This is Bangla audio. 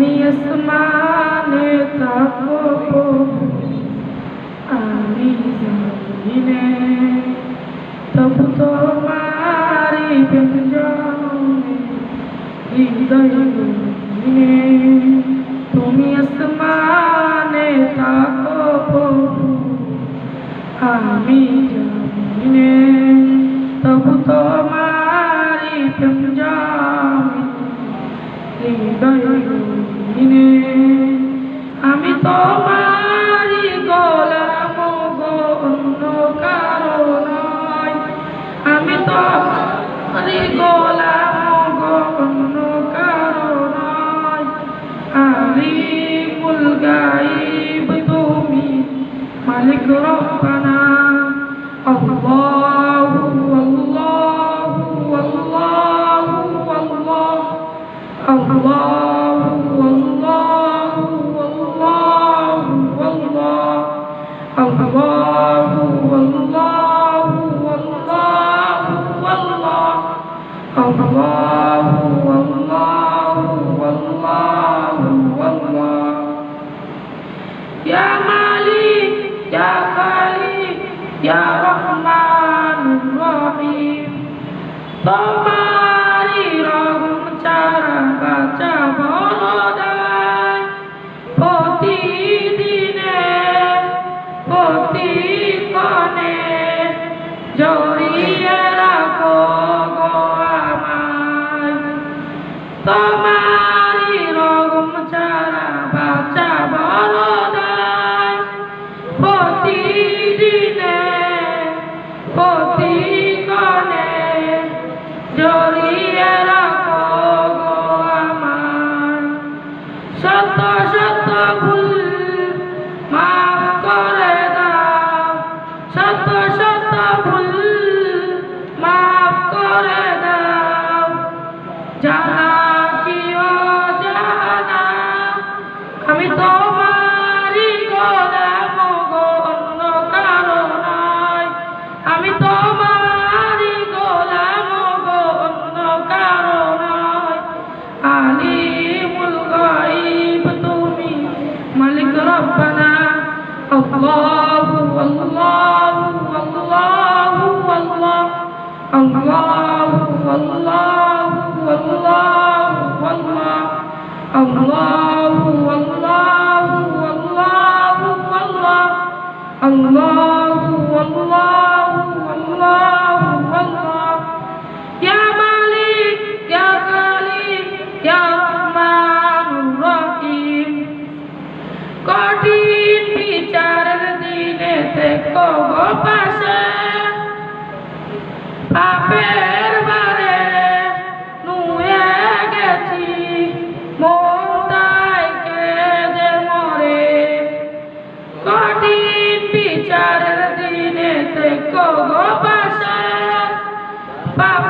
তুমি আসমানে থাকো আমি জানিনে তবু তোমারি ব্যঞ্জনে, হৃদয় তুমি আসমানে থাকো আমি জানিনে তবু তোমারি ব্যঞ্জনে, হৃদয় গহিনে আমি তোমারি গোলাম অন্য কারও নয়। আমি তোমারি গোলাম অন্য কারও নয়। আলিমুল গাইব তুমি, মালিক রব্বানা আল্লাহু الله والله والله والله الله والله والله والله يا مالك يا خالق يا رحمن الرحيم জড়িয়ে রাখো গো শত শত ভুল মাফ করে দাও। শত শত ভুল মাফ করে দাও। জানা কি জানা আমি তোমারই আল্লাহু আল্লাহু আল্লাহু আল্লাহ আল্লাহু আল্লাহু আল্লাহু আল্লাহ আল্লাহু আল্লাহু আল্লাহু আল্লাহ ইয়া মালিক ইয়া খালিক ইয়া রহমানুর রহিম কঠিন বিচারের দিনে দেখো গো পাশে। পাপের নুয়ে গেছি মনটাই কেঁদে মরে। কঠিন বিচারের দিনে দেখো গো পাশে পাপের